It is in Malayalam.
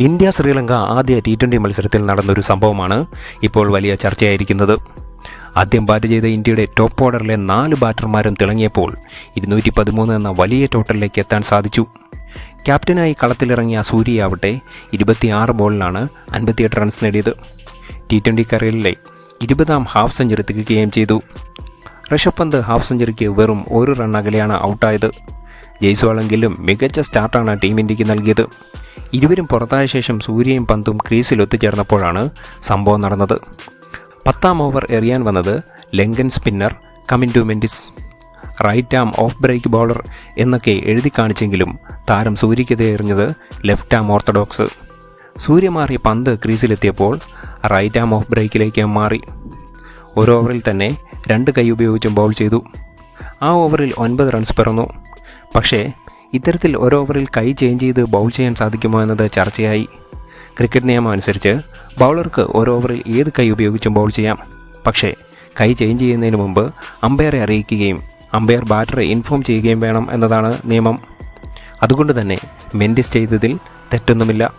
ഇന്ത്യ ശ്രീലങ്ക ആദ്യ ടി ട്വന്റി മത്സരത്തിൽ നടന്നൊരു സംഭവമാണ് ഇപ്പോൾ വലിയ ചർച്ചയായിരിക്കുന്നത്. ആദ്യം ബാറ്റ് ചെയ്ത ഇന്ത്യയുടെ ടോപ്പ് ഓർഡറിലെ നാല് ബാറ്റർമാരും തിളങ്ങിയപ്പോൾ ഇരുന്നൂറ്റി പതിമൂന്ന് എന്ന വലിയ ടോട്ടലിലേക്ക് എത്താൻ സാധിച്ചു. ക്യാപ്റ്റനായി കളത്തിലിറങ്ങിയ സൂര്യയാവട്ടെ ഇരുപത്തിയാറ് ബോളിലാണ് അൻപത്തിയെട്ട് റൺസ് നേടിയത്. ടി ട്വന്റി കറിയലിലെ ഇരുപതാം ഹാഫ് സെഞ്ചുറി തികയ്ക്കുകയും ചെയ്തു. ഋഷഭ് പന്ത് ഹാഫ് സെഞ്ചുറിക്ക് വെറും ഒരു റൺ അകലെയാണ് ഔട്ടായത് ജയ്സ്വാളെങ്കിലും മികച്ച സ്റ്റാർട്ടാണ് ടീം ഇന്ത്യയ്ക്ക് നൽകിയത്. ഇരുവരും പുറത്തായ ശേഷം സൂര്യയും പന്തും ക്രീസിൽ ഒത്തുചേർന്നപ്പോഴാണ് സംഭവം നടന്നത്. പത്താം ഓവർ എറിയാൻ വന്നത് Lankan spinner Kamindu Mendis. Right arm off break bowler എന്നൊക്കെ എഴുതി കാണിച്ചെങ്കിലും താരം സൂര്യക്കെതിരെ എറിഞ്ഞത് ലെഫ്റ്റ് ആം ഓർത്തഡോക്സ്. സൂര്യ മാറിയ പന്ത് ക്രീസിലെത്തിയപ്പോൾ റൈറ്റ് ആം ഓഫ് ബ്രേക്കിലേക്ക് മാറി. ഒരു ഓവറിൽ തന്നെ രണ്ട് കൈ ഉപയോഗിച്ചും ബൗൾ ചെയ്തു. ആ ഓവറിൽ ഒൻപത് റൺസ് പിറന്നു. പക്ഷേ ഇത്തരത്തിൽ ഒരു ഓവറിൽ കൈ ചേഞ്ച് ചെയ്ത് ബൗൾ ചെയ്യാൻ സാധിക്കുമോ എന്നത് ചർച്ചയായി. ക്രിക്കറ്റ് നിയമം അനുസരിച്ച് ബൗളർക്ക് ഒരു ഓവറിൽ ഏത് കൈ ഉപയോഗിച്ചും ബൗൾ ചെയ്യാം. പക്ഷേ കൈ ചേഞ്ച് ചെയ്യുന്നതിന് മുമ്പ് അമ്പയറെ അറിയിക്കുകയും അമ്പയർ ബാറ്ററെ ഇൻഫോം ചെയ്യുകയും വേണം എന്നതാണ് നിയമം. അതുകൊണ്ട് തന്നെ മെൻഡിസ് ചെയ്തതിൽ തെറ്റൊന്നുമില്ല.